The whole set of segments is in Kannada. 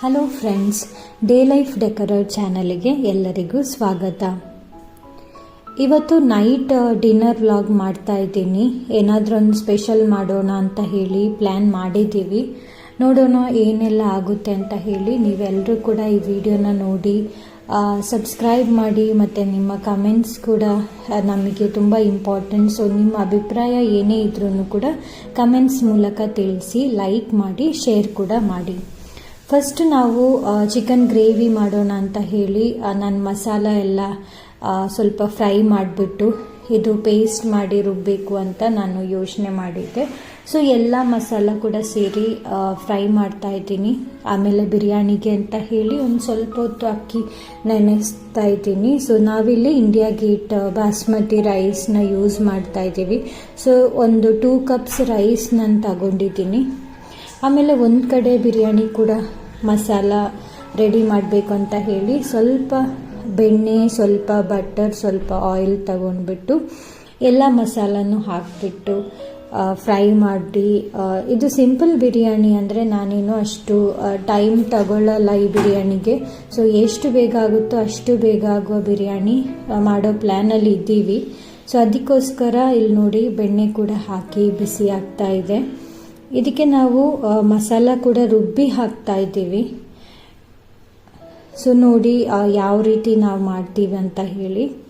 Hello friends, day life decorer ಚಾನಲ್ಗೆ ಎಲ್ಲರಿಗೂ ಸ್ವಾಗತ. ಇವತ್ತು ನೈಟ್ ಡಿನ್ನರ್ ವ್ಲಾಗ್ ಮಾಡ್ತಾ ಇದ್ದೀನಿ. ಏನಾದರೂ ಒಂದು ಸ್ಪೆಷಲ್ ಮಾಡೋಣ ಅಂತ ಹೇಳಿ ಪ್ಲ್ಯಾನ್ ಮಾಡಿದ್ದೀವಿ. ನೋಡೋಣ ಏನೆಲ್ಲ ಆಗುತ್ತೆ ಅಂತ ಹೇಳಿ ನೀವೆಲ್ಲರೂ ಕೂಡ ಈ ವಿಡಿಯೋನ ನೋಡಿ ಸಬ್ಸ್ಕ್ರೈಬ್ ಮಾಡಿ, ಮತ್ತು ನಿಮ್ಮ ಕಮೆಂಟ್ಸ್ ಕೂಡ ನಮಗೆ ತುಂಬ ಇಂಪಾರ್ಟೆಂಟ್. ಸೊ, ನಿಮ್ಮ ಅಭಿಪ್ರಾಯ ಏನೇ ಇದ್ರೂ ಕೂಡ ಕಮೆಂಟ್ಸ್ ಮೂಲಕ ತಿಳಿಸಿ, ಲೈಕ್ ಮಾಡಿ, ಶೇರ್ ಕೂಡ ಮಾಡಿ. ಫಸ್ಟ್ ನಾವು ಚಿಕನ್ ಗ್ರೇವಿ ಮಾಡೋಣ ಅಂತ ಹೇಳಿ ನಾನು ಮಸಾಲ ಎಲ್ಲ ಸ್ವಲ್ಪ ಫ್ರೈ ಮಾಡಿಬಿಟ್ಟು, ಇದು ಪೇಸ್ಟ್ ಮಾಡಿ ರುಬ್ಬಬೇಕು ಅಂತ ನಾನು ಯೋಚನೆ ಮಾಡಿದ್ದೆ. ಸೊ ಎಲ್ಲ ಮಸಾಲ ಕೂಡ ಸೇರಿ ಫ್ರೈ ಮಾಡ್ತಾ ಇದ್ದೀನಿ. ಆಮೇಲೆ ಬಿರಿಯಾನಿಗೆ ಅಂತ ಹೇಳಿ ಒಂದು ಸ್ವಲ್ಪ ಹೊತ್ತು ಅಕ್ಕಿ ನೆನೆಸ್ತಾ ಇದ್ದೀನಿ. ಸೊ ನಾವಿಲ್ಲಿ ಇಂಡಿಯಾ ಗೇಟ್ ಬಾಸ್ಮತಿ ರೈಸ್ನ ಯೂಸ್ ಮಾಡ್ತಾ ಇದ್ದೀವಿ. ಸೊ ಒಂದು ಟೂ ಕಪ್ಸ್ ರೈಸ್ ನಾನು ತಗೊಂಡಿದ್ದೀನಿ. ಆಮೇಲೆ ಒಂದು ಕಡೆ ಬಿರಿಯಾನಿ ಕೂಡ ಮಸಾಲ ರೆಡಿ ಮಾಡಬೇಕು ಅಂತ ಹೇಳಿ ಸ್ವಲ್ಪ ಬೆಣ್ಣೆ, ಸ್ವಲ್ಪ ಬಟರ್ ಸ್ವಲ್ಪ ಆಯಿಲ್ ತಗೊಂಡ್ಬಿಟ್ಟು ಎಲ್ಲ ಮಸಾಲನೂ ಹಾಕಿಬಿಟ್ಟು ಫ್ರೈ ಮಾಡಿ ಇದು ಸಿಂಪಲ್ ಬಿರಿಯಾನಿ ಅಂದರೆ ನಾನೇನು ಅಷ್ಟು ಟೈಮ್ ತಗೊಳ್ಳಲ್ಲ ಈ ಬಿರಿಯಾನಿಗೆ. ಸೊ ಎಷ್ಟು ಬೇಗ ಆಗುತ್ತೋ ಅಷ್ಟು ಬೇಗ ಆಗುವ ಬಿರಿಯಾನಿ ಮಾಡೋ ಪ್ಲ್ಯಾನಲ್ಲಿ ಇದ್ದೀವಿ. ಸೊ ಅದಕ್ಕೋಸ್ಕರ ಇಲ್ಲಿ ನೋಡಿ ಬೆಣ್ಣೆ ಕೂಡ ಹಾಕಿ ಬಿಸಿ ಆಗ್ತಾ ಇದೆ. ಇದಕ್ಕೆ ನಾವು ಮಸಾಲ ಕೂಡ ರುಬ್ಬಿ ಹಾಕ್ತಾ ಇದ್ದೀವಿ. ಸೊ, ನೋಡಿ ಯಾವ ರೀತಿ ನಾವು ಮಾಡ್ತೀವಿ ಅಂತ ಹೇಳಿ.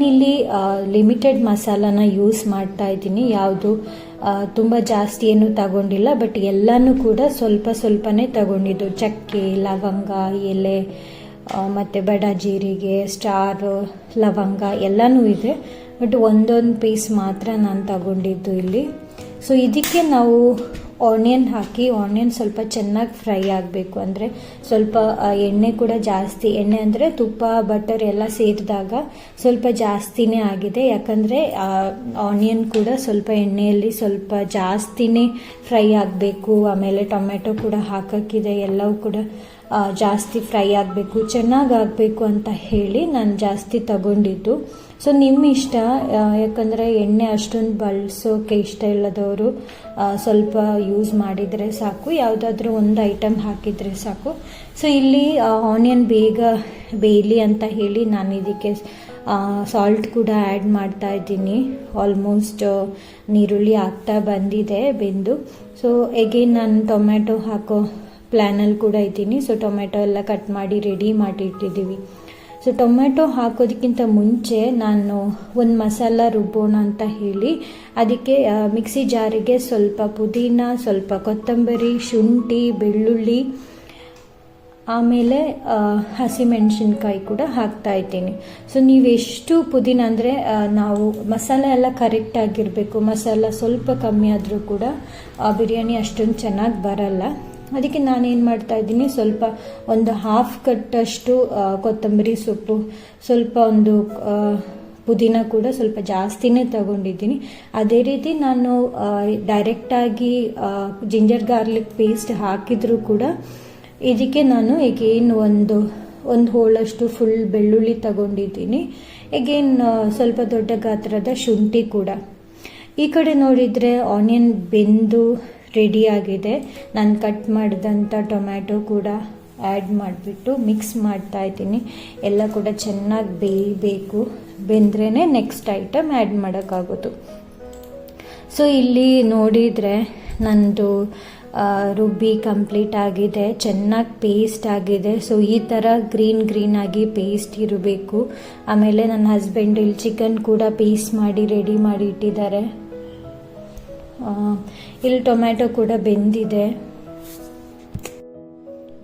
ನಾನಿಲ್ಲಿ ಲಿಮಿಟೆಡ್ ಮಸಾಲಾನ ಯೂಸ್ ಮಾಡ್ತಾ ಇದ್ದೀನಿ. ಯಾವುದು ತುಂಬ ಜಾಸ್ತಿ ಏನು ತಗೊಂಡಿಲ್ಲ ಬಟ್ ಎಲ್ಲನೂ ಕೂಡ ಸ್ವಲ್ಪ ಸ್ವಲ್ಪನೇ ತಗೊಂಡಿದ್ದು. ಚಕ್ಕೆ, ಲವಂಗ, ಎಲೆ ಮತ್ತು ಬಡ ಜೀರಿಗೆ, ಸ್ಟಾರ್, ಲವಂಗ ಎಲ್ಲನೂ ಇದೆ. ಬಟ್ ಒಂದೊಂದು ಪೀಸ್ ಮಾತ್ರ ನಾನು ತಗೊಂಡಿದ್ದು ಇಲ್ಲಿ. ಸೊ ಇದಕ್ಕೆ ನಾವು ಆನಿಯನ್ ಹಾಕಿ ಆನಿಯನ್ ಸ್ವಲ್ಪ ಚೆನ್ನಾಗಿ ಫ್ರೈ ಆಗಬೇಕು. ಅಂದರೆ ಸ್ವಲ್ಪ ಎಣ್ಣೆ ಕೂಡ ಜಾಸ್ತಿ. ಎಣ್ಣೆ ಅಂದರೆ ತುಪ್ಪ, ಬಟರ್ ಎಲ್ಲ ಸೇರಿದಾಗ ಸ್ವಲ್ಪ ಜಾಸ್ತಿನೇ ಆಗಿದೆ. ಯಾಕಂದರೆ ಆನಿಯನ್ ಕೂಡ ಸ್ವಲ್ಪ ಎಣ್ಣೆಯಲ್ಲಿ ಸ್ವಲ್ಪ ಜಾಸ್ತಿನೇ ಫ್ರೈ ಆಗಬೇಕು. ಆಮೇಲೆ ಟೊಮೆಟೊ ಕೂಡ ಹಾಕೋಕ್ಕಿದೆ. ಎಲ್ಲವೂ ಕೂಡ ಜಾಸ್ತಿ ಫ್ರೈ ಆಗಬೇಕು ಚೆನ್ನಾಗಿ ಆಗಬೇಕು ಅಂತ ಹೇಳಿ ನಾನು ಜಾಸ್ತಿ ತಗೊಂಡಿದ್ದು. ಸೊ ನಿಮ್ಮ ಇಷ್ಟ ಯಾಕಂದರೆ ಎಣ್ಣೆ ಅಷ್ಟೊಂದು ಬಳಸೋಕೆ ಇಷ್ಟ ಇಲ್ಲದವರು ಸ್ವಲ್ಪ ಯೂಸ್ ಮಾಡಿದರೆ ಸಾಕು. ಯಾವುದಾದ್ರೂ ಒಂದು ಐಟಮ್ ಹಾಕಿದರೆ ಸಾಕು. ಸೊ ಇಲ್ಲಿ ಆನಿಯನ್ ಬೇಗ ಬೇಯಲಿ ಅಂತ ಹೇಳಿ ನಾನು ಇದಕ್ಕೆ ಸಾಲ್ಟ್ ಕೂಡ ಆ್ಯಡ್ ಮಾಡ್ತಾ ಇದ್ದೀನಿ. ಆಲ್ಮೋಸ್ಟ್ ನೀರುಳ್ಳಿ ಆಗ್ತಾ ಬಂದಿದೆ ಬೆಂದು. ಸೊ ಎಗೇನ್ ನಾನು ಟೊಮ್ಯಾಟೊ ಹಾಕೋ ಪ್ಲ್ಯಾನಲ್ಲಿ ಕೂಡ ಇದ್ದೀನಿ. ಸೊ ಟೊಮೆಟೊ ಎಲ್ಲ ಕಟ್ ಮಾಡಿ ರೆಡಿ ಮಾಡಿ ಇಟ್ಟಿದ್ದೀವಿ ಸೊ ಟೊಮೆಟೊ ಹಾಕೋದಕ್ಕಿಂತ ಮುಂಚೆ ನಾನು ಒಂದು ಮಸಾಲ ರುಬ್ಬೋಣ ಅಂತ ಹೇಳಿ, ಅದಕ್ಕೆ ಮಿಕ್ಸಿ ಜಾರಿಗೆ ಸ್ವಲ್ಪ ಪುದೀನ, ಸ್ವಲ್ಪ ಕೊತ್ತಂಬರಿ, ಶುಂಠಿ, ಬೆಳ್ಳುಳ್ಳಿ, ಆಮೇಲೆ ಹಸಿಮೆಣಸಿನ್ಕಾಯಿ ಕೂಡ ಹಾಕ್ತಾ ಇದ್ದೀನಿ. ಸೊ ನೀವೆಷ್ಟು ಪುದೀನ ಅಂದರೆ ನಾವು ಮಸಾಲೆ ಎಲ್ಲ ಕರೆಕ್ಟ್ ಆಗಿರಬೇಕು. ಮಸಾಲ ಸ್ವಲ್ಪ ಕಮ್ಮಿ ಆದರೂ ಕೂಡ ಬಿರಿಯಾನಿ ಅಷ್ಟೊಂದು ಚೆನ್ನಾಗಿ ಬರಲ್ಲ. ಅದಕ್ಕೆ ನಾನೇನು ಮಾಡ್ತಾ ಇದ್ದೀನಿ, ಸ್ವಲ್ಪ ಒಂದು ಹಾಫ್ ಕಟ್ಟಷ್ಟು ಕೊತ್ತಂಬರಿ ಸೊಪ್ಪು, ಸ್ವಲ್ಪ ಒಂದು ಪುದೀನ ಕೂಡ ಸ್ವಲ್ಪ ಜಾಸ್ತಿನೇ ತಗೊಂಡಿದ್ದೀನಿ. ಅದೇ ರೀತಿ ನಾನು ಡೈರೆಕ್ಟಾಗಿ ಜಿಂಜರ್ ಗಾರ್ಲಿಕ್ ಪೇಸ್ಟ್ ಹಾಕಿದರೂ ಕೂಡ ಇದಕ್ಕೆ ನಾನು ಎಗೇನ್ ಒಂದು ಒಂದು ಹೋಳಷ್ಟು ಫುಲ್ ಬೆಳ್ಳುಳ್ಳಿ ತಗೊಂಡಿದ್ದೀನಿ. ಎಗೇನ್ ಸ್ವಲ್ಪ ದೊಡ್ಡ ಗಾತ್ರದ ಶುಂಠಿ ಕೂಡ. ಈ ಕಡೆ ನೋಡಿದರೆ ಆನಿಯನ್ ಬೆಂದು ರೆಡಿ ಆಗಿದೆ. ನಾನು ಕಟ್ ಮಾಡಿದಂಥ ಟೊಮ್ಯಾಟೊ ಕೂಡ ಆ್ಯಡ್ ಮಾಡಿಬಿಟ್ಟು ಮಿಕ್ಸ್ ಮಾಡ್ತಾ ಇದ್ದೀನಿ. ಎಲ್ಲ ಕೂಡ ಚೆನ್ನಾಗಿ ಬೇಯಬೇಕು. ಬೆಂದ್ರೇ ನೆಕ್ಸ್ಟ್ ಐಟಮ್ ಆ್ಯಡ್ ಮಾಡೋಕ್ಕಾಗೋದು. ಸೊ ಇಲ್ಲಿ ನೋಡಿದರೆ ನಂದು ರುಬ್ಬಿ ಕಂಪ್ಲೀಟ್ ಆಗಿದೆ. ಚೆನ್ನಾಗಿ ಪೇಸ್ಟ್ ಆಗಿದೆ. ಸೊ ಈ ಥರ ಗ್ರೀನ್ ಗ್ರೀನ್ ಆಗಿ ಪೇಸ್ಟ್ ಇರಬೇಕು. ಆಮೇಲೆ ನನ್ನ ಹಸ್ಬೆಂಡ್ ಇಲ್ಲಿ ಚಿಕನ್ ಕೂಡ ಪೇಸ್ಟ್ ಮಾಡಿ ರೆಡಿ ಮಾಡಿ ಇಟ್ಟಿದ್ದಾರೆ. ಇಲ್ಲಿ ಟೊಮ್ಯಾಟೊ ಕೂಡ ಬೆಂದಿದೆ.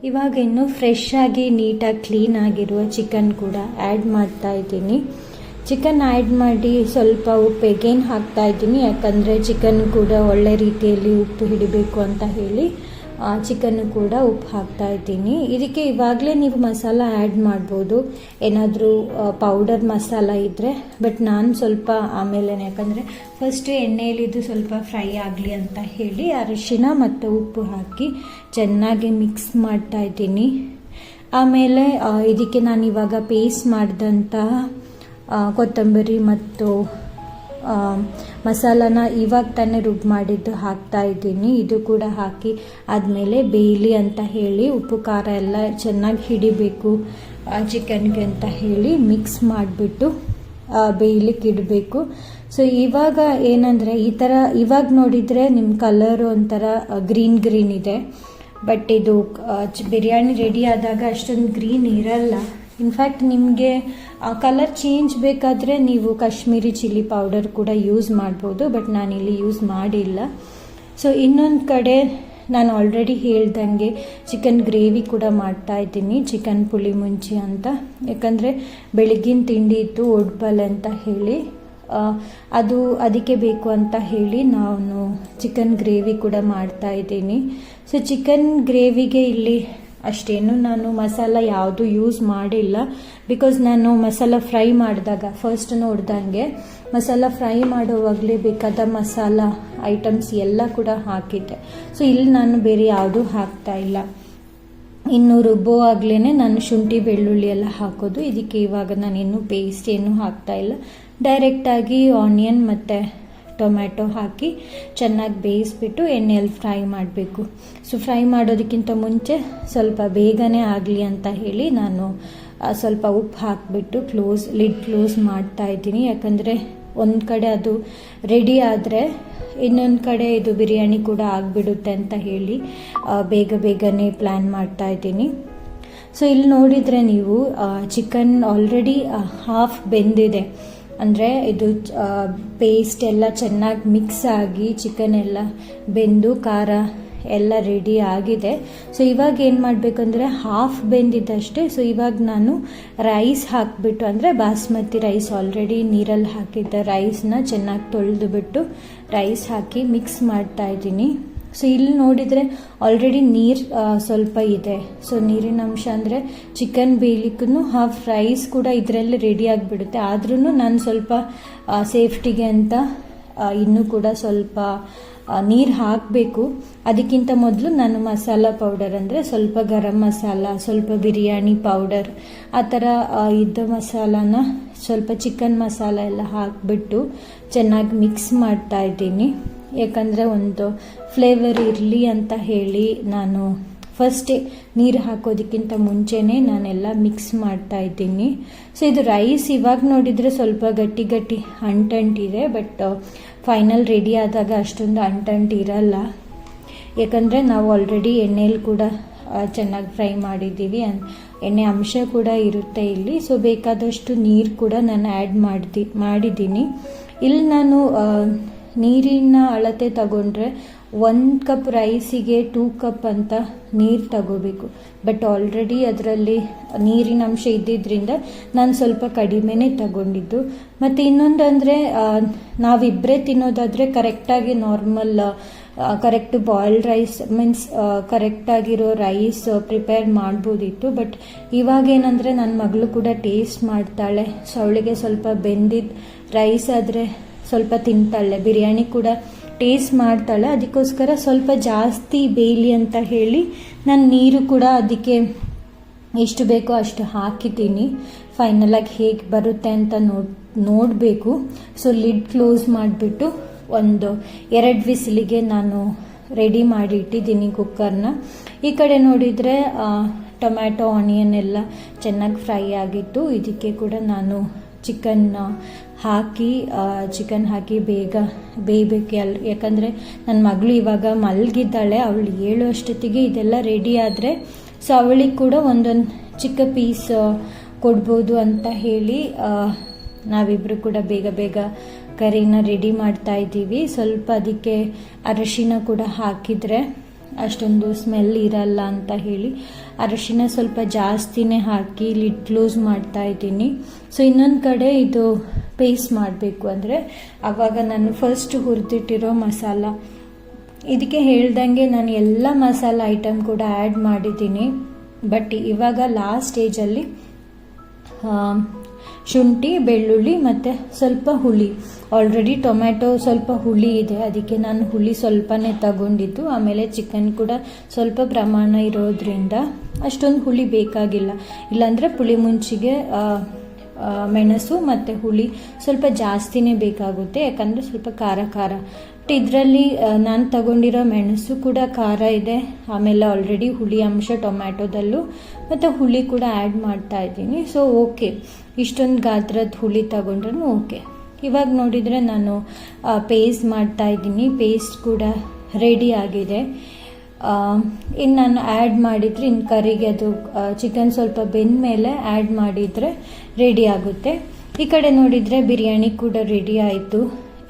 ಇವಾಗ ಇನ್ನು ಫ್ರೆಶ್ ಆಗಿ ನೀಟಾಗಿ ಕ್ಲೀನ್ ಆಗಿರುವ ಚಿಕನ್ ಕೂಡ ಆ್ಯಡ್ ಮಾಡ್ತಾ ಇದ್ದೀನಿ. ಚಿಕನ್ ಆ್ಯಡ್ ಮಾಡಿ ಸ್ವಲ್ಪ ಉಪ್ಪು ಎಗೇನ್ ಹಾಕ್ತಾ ಇದ್ದೀನಿ, ಯಾಕಂದರೆ ಚಿಕನ್ ಕೂಡ ಒಳ್ಳೆ ರೀತಿಯಲ್ಲಿ ಉಪ್ಪು ಹಿಡಿಬೇಕು ಅಂತ ಹೇಳಿ. ಚಿಕನ್ನು ಕೂಡ ಉಪ್ಪು ಹಾಕ್ತಾ ಇದ್ದೀನಿ. ಇದಕ್ಕೆ ಇವಾಗಲೇ ನೀವು ಮಸಾಲ ಆ್ಯಡ್ ಮಾಡ್ಬೋದು. ಏನಾದರೂ ಪೌಡರ್ ಮಸಾಲ ಇದ್ದರೆ ಬಟ್ ನಾನು ಸ್ವಲ್ಪ ಆಮೇಲೆ ಯಾಕಂದರೆ ಫಸ್ಟ್ ಎಣ್ಣೆಯಲ್ಲಿದ್ದು ಸ್ವಲ್ಪ ಫ್ರೈ ಆಗಲಿ ಅಂತ ಹೇಳಿ ಅರಿಶಿನ ಮತ್ತು ಉಪ್ಪು ಹಾಕಿ ಚೆನ್ನಾಗಿ ಮಿಕ್ಸ್ ಮಾಡ್ತಾ ಇದ್ದೀನಿ. ಆಮೇಲೆ ಇದಕ್ಕೆ ನಾನು ಇವಾಗ ಪೇಸ್ಟ್ ಮಾಡಿದಂತಹ ಕೊತ್ತಂಬರಿ ಮತ್ತು ಮಸಾಲಾನ ಇವಾಗ ತಾನೇ ರುಬ್ ಮಾಡಿದ್ದು ಹಾಕ್ತಾ ಇದ್ದೀನಿ. ಇದು ಕೂಡ ಹಾಕಿ ಆದಮೇಲೆ ಬೇಯಲಿ ಅಂತ ಹೇಳಿ ಉಪ್ಪು, ಖಾರ ಎಲ್ಲ ಚೆನ್ನಾಗಿ ಹಿಡಿಬೇಕು. ಚಿಕನ್ಗೆ ಅಂತ ಹೇಳಿ ಮಿಕ್ಸ್ ಮಾಡಿಬಿಟ್ಟು ಬೇಯಲಿಕ್ಕೆ ಇಡಬೇಕು. ಸೊ ಇವಾಗ ಏನಂದರೆ ಈ ಥರ ಇವಾಗ ನೋಡಿದರೆ ನಿಮ್ಮ ಕಲರ್ ಒಂಥರ ಗ್ರೀನ್ ಗ್ರೀನ್ ಇದೆ. ಬಟ್ ಇದು ಬಿರಿಯಾನಿ ರೆಡಿ ಆದಾಗ ಅಷ್ಟೊಂದು ಗ್ರೀನ್ ಇರಲ್ಲ. ಇನ್ಫ್ಯಾಕ್ಟ್ ನಿಮಗೆ ಕಲರ್ ಚೇಂಜ್ ಬೇಕಾದರೆ ನೀವು ಕಾಶ್ಮೀರಿ ಚಿಲ್ಲಿ ಪೌಡರ್ ಕೂಡ ಯೂಸ್ ಮಾಡ್ಬೋದು ಬಟ್ ನಾನಿಲ್ಲಿ ಯೂಸ್ ಮಾಡಿಲ್ಲ. ಸೊ ಇನ್ನೊಂದು ಕಡೆ ನಾನು ಆಲ್ರೆಡಿ ಹೇಳ್ದಂಗೆ ಚಿಕನ್ ಗ್ರೇವಿ ಕೂಡ ಮಾಡ್ತಾ ಇದ್ದೀನಿ ಚಿಕನ್ ಪುಳಿ ಮುಂಚಿ ಅಂತ. ಯಾಕಂದರೆ ಬೆಳಗಿನ ತಿಂಡಿ ಇತ್ತು ಒಡ್ಬಲ್ ಅಂತ ಹೇಳಿ. ಅದು ಅದಕ್ಕೆ ಬೇಕು ಅಂತ ಹೇಳಿ ನಾನು ಚಿಕನ್ ಗ್ರೇವಿ ಕೂಡ ಮಾಡ್ತಾ ಇದ್ದೀನಿ. ಸೊ ಚಿಕನ್ ಗ್ರೇವಿಗೆ ಇಲ್ಲಿ ಅಷ್ಟೇನು ನಾನು ಮಸಾಲ ಯಾವುದು ಯೂಸ್ ಮಾಡಿಲ್ಲ. ಬಿಕಾಸ್ ನಾನು ಮಸಾಲ ಫ್ರೈ ಮಾಡಿದಾಗ ಫಸ್ಟ್ ನೋಡ್ದಂಗೆ ಮಸಾಲ ಫ್ರೈ ಮಾಡುವಾಗಲೇ ಬೇಕಾದ ಮಸಾಲ ಐಟಮ್ಸ್ ಎಲ್ಲ ಕೂಡ ಹಾಕಿದ್ದೆ. ಸೊ ಇಲ್ಲಿ ನಾನು ಬೇರೆ ಯಾವುದೂ ಹಾಕ್ತಾ ಇಲ್ಲ. ಇನ್ನು ರುಬ್ಬುವಾಗಲೇ ನಾನು ಶುಂಠಿ, ಬೆಳ್ಳುಳ್ಳಿ ಎಲ್ಲ ಹಾಕೋದು. ಇದಕ್ಕೆ ಇವಾಗ ನಾನೇನು ಪೇಸ್ಟ್ ಏನು ಹಾಕ್ತಾ ಇಲ್ಲ. ಡೈರೆಕ್ಟಾಗಿ ಆನಿಯನ್ ಮತ್ತು ಟೊಮ್ಯಾಟೊ ಹಾಕಿ ಚೆನ್ನಾಗಿ ಬೇಯಿಸ್ಬಿಟ್ಟು ಎಣ್ಣೆಯಲ್ಲಿ ಫ್ರೈ ಮಾಡಬೇಕು. ಸೊ, ಫ್ರೈ ಮಾಡೋದಕ್ಕಿಂತ ಮುಂಚೆ ಸ್ವಲ್ಪ ಬೇಗನೆ ಆಗಲಿ ಅಂತ ಹೇಳಿ ನಾನು ಸ್ವಲ್ಪ ಉಪ್ಪು ಹಾಕಿಬಿಟ್ಟು ಕ್ಲೋಸ್, ಲಿಡ್ ಕ್ಲೋಸ್ ಮಾಡ್ತಾ ಇದ್ದೀನಿ. ಯಾಕಂದರೆ ಒಂದು ಕಡೆ ಅದು ರೆಡಿ ಆದರೆ ಇನ್ನೊಂದು ಕಡೆ ಇದು ಬಿರಿಯಾನಿ ಕೂಡ ಆಗಿಬಿಡುತ್ತೆ ಅಂತ ಹೇಳಿ ಬೇಗ ಬೇಗನೆ ಪ್ಲ್ಯಾನ್ ಮಾಡ್ತಾ ಇದ್ದೀನಿ. ಸೊ, ಇಲ್ಲಿ ನೋಡಿದರೆ ನೀವು ಚಿಕನ್ ಆಲ್ರೆಡಿ ಹಾಫ್ ಬೆಂದಿದೆ. ಅಂದರೆ ಇದು ಪೇಸ್ಟ್ ಎಲ್ಲ ಚೆನ್ನಾಗಿ ಮಿಕ್ಸ್ ಆಗಿ ಚಿಕನ್ ಎಲ್ಲ ಬೆಂದು ಖಾರ ಎಲ್ಲ ರೆಡಿ ಆಗಿದೆ. ಸೊ ಇವಾಗ ಏನು ಮಾಡಬೇಕಂದ್ರೆ ಹಾಫ್ ಬೆಂದಿದ್ದಷ್ಟೇ. ಸೊ ಇವಾಗ ನಾನು ರೈಸ್ ಹಾಕಿಬಿಟ್ಟು, ಅಂದರೆ ಬಾಸ್ಮತಿ ರೈಸ್ ಆಲ್ರೆಡಿ ನೀರಲ್ಲಿ ಹಾಕಿದ್ದ ರೈಸ್ನ ಚೆನ್ನಾಗಿ ತೊಳೆದು ಬಿಟ್ಟು ರೈಸ್ ಹಾಕಿ ಮಿಕ್ಸ್ ಮಾಡ್ತಾ ಇದ್ದೀನಿ. ಸೊ ಇಲ್ಲಿ ನೋಡಿದರೆ ಆಲ್ರೆಡಿ ನೀರು ಸ್ವಲ್ಪ ಇದೆ. ಸೊ ನೀರಿನ ಅಂಶ ಅಂದರೆ ಚಿಕನ್ ಬೇಯಲಿಕ್ಕೂ ಹಾಫ್ ರೈಸ್ ಕೂಡ ಇದರಲ್ಲಿ ರೆಡಿ ಆಗಿಬಿಡುತ್ತೆ. ಆದ್ರೂ ನಾನು ಸ್ವಲ್ಪ ಸೇಫ್ಟಿಗೆ ಅಂತ ಇನ್ನೂ ಕೂಡ ಸ್ವಲ್ಪ ನೀರು ಹಾಕಬೇಕು. ಅದಕ್ಕಿಂತ ಮೊದಲು ನಾನು ಮಸಾಲ ಪೌಡರ್ ಅಂದರೆ ಸ್ವಲ್ಪ ಗರಂ ಮಸಾಲ, ಸ್ವಲ್ಪ ಬಿರಿಯಾನಿ ಪೌಡರ್ ಆ ಥರ ಇದ್ದ ಮಸಾಲಾನ ಸ್ವಲ್ಪ ಚಿಕನ್ ಮಸಾಲ ಎಲ್ಲ ಹಾಕಿಬಿಟ್ಟು ಚೆನ್ನಾಗಿ ಮಿಕ್ಸ್ ಮಾಡ್ತಾ ಇದ್ದೀನಿ. ಯಾಕಂದರೆ ಒಂದು ಫ್ಲೇವರ್ ಇರಲಿ ಅಂತ ಹೇಳಿ ನಾನು ಫಸ್ಟೇ ನೀರು ಹಾಕೋದಕ್ಕಿಂತ ಮುಂಚೆನೇ ನಾನೆಲ್ಲ ಮಿಕ್ಸ್ ಮಾಡ್ತಾ ಇದ್ದೀನಿ. ಸೊ ಇದು ರೈಸ್ ಇವಾಗ ನೋಡಿದರೆ ಸ್ವಲ್ಪ ಗಟ್ಟಿ ಗಟ್ಟಿ ಅಂಟಂಟಿದೆ ಬಟ್ ಫೈನಲ್ ರೆಡಿ ಆದಾಗ ಅಷ್ಟೊಂದು ಅಂಟಂಟ್ ಇರಲ್ಲ. ಯಾಕಂದರೆ ನಾವು ಆಲ್ರೆಡಿ ಎಣ್ಣೆಯಲ್ಲಿ ಕೂಡ ಚೆನ್ನಾಗಿ ಫ್ರೈ ಮಾಡಿದ್ದೀವಿ. ಎಣ್ಣೆ ಅಂಶ ಕೂಡ ಇರುತ್ತೆ ಇಲ್ಲಿ. ಸೊ ಬೇಕಾದಷ್ಟು ನೀರು ಕೂಡ ನಾನು ಆ್ಯಡ್ ಮಾಡ್ದಿ, ಮಾಡಿದ್ದೀನಿ. ಇಲ್ಲಿ ನಾನು ನೀರಿನ ಅಳತೆ ತಗೊಂಡ್ರೆ ಒಂದು ಕಪ್ ರೈಸಿಗೆ ಟೂ ಕಪ್ ಅಂತ ನೀರು ತಗೋಬೇಕು. ಬಟ್ ಆಲ್ರೆಡಿ ಅದರಲ್ಲಿ ನೀರಿನ ಅಂಶ ಇದ್ದಿದ್ದರಿಂದ ನಾನು ಸ್ವಲ್ಪ ಕಡಿಮೆನೇ ತಗೊಂಡಿದ್ದು. ಮತ್ತು ಇನ್ನೊಂದು ಅಂದರೆ ನಾವಿಬ್ಬರೇ ತಿನ್ನೋದಾದರೆ ಕರೆಕ್ಟಾಗಿ normal correct boiled rice means ಕರೆಕ್ಟಾಗಿರೋ rice prepare ಮಾಡ್ಬೋದಿತ್ತು. ಬಟ್ ಇವಾಗ ಏನಂದರೆ ನನ್ನ ಮಗಳು ಕೂಡ ಟೇಸ್ಟ್ ಮಾಡ್ತಾಳೆ. ಸೊ ಅವಳಿಗೆ ಸ್ವಲ್ಪ ಬೆಂದಿದ್ದ ರೈಸ್ ಆದರೆ ಸ್ವಲ್ಪ ತಿಂತಾಳೆ. ಬಿರಿಯಾನಿ ಕೂಡ ಟೇಸ್ಟ್ ಮಾಡ್ತಾಳೆ. ಅದಕ್ಕೋಸ್ಕರ ಸ್ವಲ್ಪ ಜಾಸ್ತಿ ಬೇಯಲಿ ಅಂತ ಹೇಳಿ ನಾನು ನೀರು ಕೂಡ ಅದಕ್ಕೆ ಎಷ್ಟು ಬೇಕೋ ಅಷ್ಟು ಹಾಕಿದ್ದೀನಿ. ಫೈನಲಾಗಿ ಹೇಗೆ ಬರುತ್ತೆ ಅಂತ ನೋಡ್, ನೋಡಬೇಕು. ಸೊ ಲಿಡ್ ಕ್ಲೋಸ್ ಮಾಡಿಬಿಟ್ಟು ಒಂದು ಎರಡು ವಿಸಿಲಿಗೆ ನಾನು ರೆಡಿ ಮಾಡಿ ಇಟ್ಟಿದ್ದೀನಿ ಕುಕ್ಕರ್ನ ಈ ಕಡೆ ನೋಡಿದರೆ ಟೊಮ್ಯಾಟೊ ಆನಿಯನ್ ಎಲ್ಲ ಚೆನ್ನಾಗಿ ಫ್ರೈ ಆಗಿತ್ತು. ಇದಕ್ಕೆ ಕೂಡ ನಾನು ಚಿಕನ್ ಹಾಕಿ ಚಿಕನ್ ಹಾಕಿ ಬೇಗ ಬೇಯಬೇಕು. ಎಲ್, ಯಾಕಂದರೆ ನನ್ನ ಮಗಳು ಇವಾಗ ಮಲಗಿದ್ದಾಳೆ, ಅವಳು ಏಳು ಅಷ್ಟೊತ್ತಿಗೆ ಇದೆಲ್ಲ ರೆಡಿ ಆದರೆ ಸೊ ಅವಳಿಗೆ ಕೂಡ ಒಂದೊಂದು ಚಿಕ್ಕ ಪೀಸ್ ಕೊಡ್ಬೋದು ಅಂತ ಹೇಳಿ ನಾವಿಬ್ಬರು ಕೂಡ ಬೇಗ ಬೇಗ ಕರಿನ ರೆಡಿ ಮಾಡ್ತಾ ಇದ್ದೀವಿ. ಸ್ವಲ್ಪ ಅದಕ್ಕೆ ಅರಶಿನ ಕೂಡ ಹಾಕಿದರೆ ಅಷ್ಟೊಂದು ಸ್ಮೆಲ್ ಇರಲ್ಲ ಅಂತ ಹೇಳಿ ಅರಶಿನ ಸ್ವಲ್ಪ ಜಾಸ್ತಿನೇ ಹಾಕಿ ಲಿಡ್ ಕ್ಲೋಸ್ ಮಾಡ್ತಾ ಇದ್ದೀನಿ. ಸೊ ಇನ್ನೊಂದು ಕಡೆ ಇದು ಪೇಸ್ಟ್ ಮಾಡಬೇಕು ಅಂದರೆ ಆವಾಗ ನಾನು ಫಸ್ಟ್ ಹುರಿದಿಟ್ಟಿರೋ ಮಸಾಲ. ಇದಕ್ಕೆ ಹೇಳ್ದಂಗೆ ನಾನು ಎಲ್ಲ ಮಸಾಲ ಐಟಮ್ ಕೂಡ ಆ್ಯಡ್ ಮಾಡಿದ್ದೀನಿ. ಬಟ್ ಇವಾಗ ಲಾಸ್ಟ್ ಸ್ಟೇಜಲ್ಲಿ ಶುಂಠಿ, ಬೆಳ್ಳುಳ್ಳಿ ಮತ್ತು ಸ್ವಲ್ಪ ಹುಳಿ. ಆಲ್ರೆಡಿ ಟೊಮ್ಯಾಟೊ ಸ್ವಲ್ಪ ಹುಳಿ ಇದೆ. ಅದಕ್ಕೆ ನಾನು ಹುಳಿ ಸ್ವಲ್ಪನೇ ತಗೊಂಡಿದ್ದು. ಆಮೇಲೆ ಚಿಕನ್ ಕೂಡ ಸ್ವಲ್ಪ ಪ್ರಮಾಣ ಇರೋದ್ರಿಂದ ಅಷ್ಟೊಂದು ಹುಳಿ ಬೇಕಾಗಿಲ್ಲ. ಇಲ್ಲಾಂದರೆ ಪುಳಿ ಮುಂಚಿಗೆ ಮೆಣಸು ಮತ್ತು ಹುಳಿ ಸ್ವಲ್ಪ ಜಾಸ್ತಿನೇ ಬೇಕಾಗುತ್ತೆ. ಯಾಕಂದರೆ ಸ್ವಲ್ಪ ಖಾರ ಖಾರ. ಬಟ್ ಇದರಲ್ಲಿ ನಾನು ತಗೊಂಡಿರೋ ಮೆಣಸು ಕೂಡ ಖಾರ ಇದೆ. ಆಮೇಲೆ ಆಲ್ರೆಡಿ ಹುಳಿ ಅಂಶ ಟೊಮ್ಯಾಟೊದಲ್ಲೂ ಮತ್ತು ಹುಳಿ ಕೂಡ ಆ್ಯಡ್ ಮಾಡ್ತಾ ಇದ್ದೀನಿ. ಸೊ ಓಕೆ ಇಷ್ಟೊಂದು ಗಾತ್ರದ ಹುಳಿ ತಗೊಂಡ್ರೂ ಓಕೆ. ಇವಾಗ ನೋಡಿದರೆ ನಾನು ಪೇಸ್ಟ್ ಮಾಡ್ತಾ ಇದ್ದೀನಿ. ಪೇಸ್ಟ್ ಕೂಡ ರೆಡಿ ಆಗಿದೆ. ಇನ್ನು ನಾನು ಆ್ಯಡ್ ಮಾಡಿದರೆ ಇನ್ನು ಕರಿಗೆ ಅದು ಚಿಕನ್ ಸ್ವಲ್ಪ ಬೆಂದ ಮೇಲೆ ಆ್ಯಡ್ ಮಾಡಿದರೆ ರೆಡಿ ಆಗುತ್ತೆ. ಈ ಕಡೆ ನೋಡಿದರೆ ಬಿರಿಯಾನಿ ಕೂಡ ರೆಡಿ ಆಯಿತು.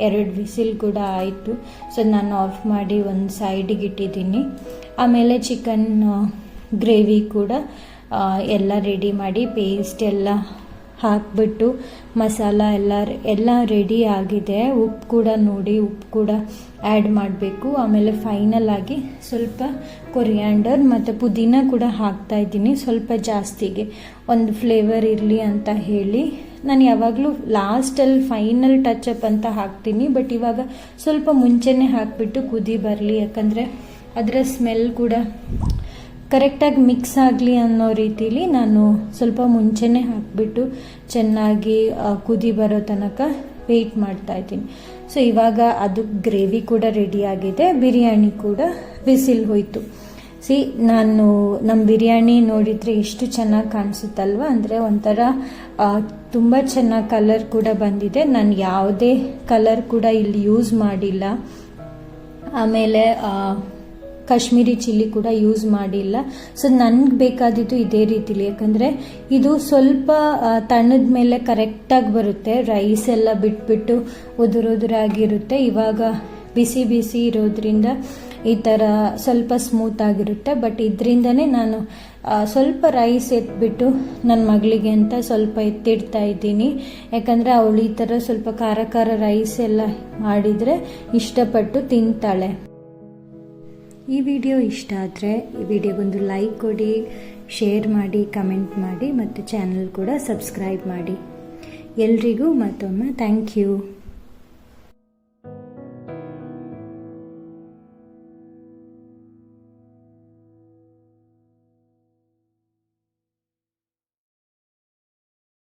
ಎರಡು ವಿಸಿಲ್ ಕೂಡ ಆಯಿತು. ಸೊ ನಾನು ಆಫ್ ಮಾಡಿ ಒಂದು ಸೈಡಿಗೆ ಇಟ್ಟಿದ್ದೀನಿ. ಆಮೇಲೆ ಚಿಕನ್ ಗ್ರೇವಿ ಕೂಡ ಎಲ್ಲ ರೆಡಿ ಮಾಡಿ ಪೇಸ್ಟ್ ಎಲ್ಲ ಹಾಕ್ಬಿಟ್ಟು ಮಸಾಲ ಎಲ್ಲ ಎಲ್ಲ ರೆಡಿ ಆಗಿದೆ. ಉಪ್ಪು ಕೂಡ ನೋಡಿ, ಉಪ್ಪು ಕೂಡ ಆ್ಯಡ್ ಮಾಡಬೇಕು. ಆಮೇಲೆ ಫೈನಲ್ ಆಗಿ ಸ್ವಲ್ಪ ಕೊರಿಯಾಂಡರ್ ಮತ್ತು ಪುದೀನ ಕೂಡ ಹಾಕ್ತಾ ಇದ್ದೀನಿ. ಸ್ವಲ್ಪ ಜಾಸ್ತಿಗೆ. ಒಂದು ಫ್ಲೇವರ್ ಇರಲಿ ಅಂತ ಹೇಳಿ. ನಾನು ಯಾವಾಗಲೂ ಲಾಸ್ಟಲ್ಲಿ ಫೈನಲ್ ಟಚಪ್ ಅಂತ ಹಾಕ್ತೀನಿ. ಬಟ್ ಇವಾಗ ಸ್ವಲ್ಪ ಮುಂಚೆನೇ ಹಾಕಿಬಿಟ್ಟು ಕುದಿ ಬರಲಿ. ಯಾಕಂದರೆ ಅದರ ಸ್ಮೆಲ್ ಕೂಡ ಕರೆಕ್ಟಾಗಿ ಮಿಕ್ಸ್ ಆಗಲಿ ಅನ್ನೋ ರೀತಿಲಿ ನಾನು ಸ್ವಲ್ಪ ಮುಂಚೆನೇ ಹಾಕಿಬಿಟ್ಟು ಚೆನ್ನಾಗಿ ಕುದಿ ಬರೋ ತನಕ ವೆಯ್ಟ್ ಮಾಡ್ತಾ ಇದ್ದೀನಿ. ಸೊ ಇವಾಗ ಅದು ಗ್ರೇವಿ ಕೂಡ ರೆಡಿ ಆಗಿದೆ, ಬಿರಿಯಾನಿ ಕೂಡ ವಿಸಿಲ್ ಹೋಯಿತು. ಸಿ ನಾನು ನಮ್ಮ ಬಿರಿಯಾನಿ ನೋಡಿದರೆ ಎಷ್ಟು ಚೆನ್ನಾಗಿ ಕಾಣಿಸುತ್ತಲ್ವ? ಅಂದರೆ ಒಂಥರ ತುಂಬ ಚೆನ್ನಾಗಿ ಕಲರ್ ಕೂಡ ಬಂದಿದೆ. ನಾನು ಯಾವುದೇ ಕಲರ್ ಕೂಡ ಇಲ್ಲಿ ಯೂಸ್ ಮಾಡಿಲ್ಲ. ಆಮೇಲೆ ಕಾಶ್ಮೀರಿ ಚಿಲ್ಲಿ ಕೂಡ ಯೂಸ್ ಮಾಡಿಲ್ಲ. ಸೊ ನನಗೆ ಬೇಕಾದಿದ್ದು ಇದೇ ರೀತಿಲಿ. ಯಾಕಂದರೆ ಇದು ಸ್ವಲ್ಪ ತಣ್ಣದ ಮೇಲೆ ಕರೆಕ್ಟಾಗಿ ಬರುತ್ತೆ. ರೈಸ್ ಎಲ್ಲ ಬಿಟ್ಬಿಟ್ಟು ಉದುರುದುರಾಗಿರುತ್ತೆ ಇವಾಗ ಬಿಸಿ ಬಿಸಿ ಇರೋದ್ರಿಂದ ಈ ಥರ ಸ್ವಲ್ಪ ಸ್ಮೂತ್ ಆಗಿರುತ್ತೆ. ಬಟ್ ಇದರಿಂದನೇ ನಾನು ಸ್ವಲ್ಪ ರೈಸ್ ಎತ್ಬಿಟ್ಟು ನನ್ನ ಮಗಳಿಗೆ ಅಂತ ಸ್ವಲ್ಪ ಎತ್ತಿಡ್ತಾ ಇದ್ದೀನಿ. ಯಾಕಂದರೆ ಅವಳು ಈ ಥರ ಸ್ವಲ್ಪ ಖಾರ ಖಾರ ರೈಸ್ ಎಲ್ಲ ಮಾಡಿದರೆ ಇಷ್ಟಪಟ್ಟು ತಿಂತಾಳೆ. ಈ ವಿಡಿಯೋ ಇಷ್ಟ ಆದರೆ ಈ ವಿಡಿಯೋಗೊಂದು ಲೈಕ್ ಕೊಡಿ ಶೇರ್ ಮಾಡಿ ಕಮೆಂಟ್ ಮಾಡಿ, ಮತ್ತು ಚಾನಲ್ ಕೂಡ ಸಬ್ಸ್ಕ್ರೈಬ್ ಮಾಡಿ. ಎಲ್ರಿಗೂ ಮತ್ತೊಮ್ಮೆ ಥ್ಯಾಂಕ್ ಯು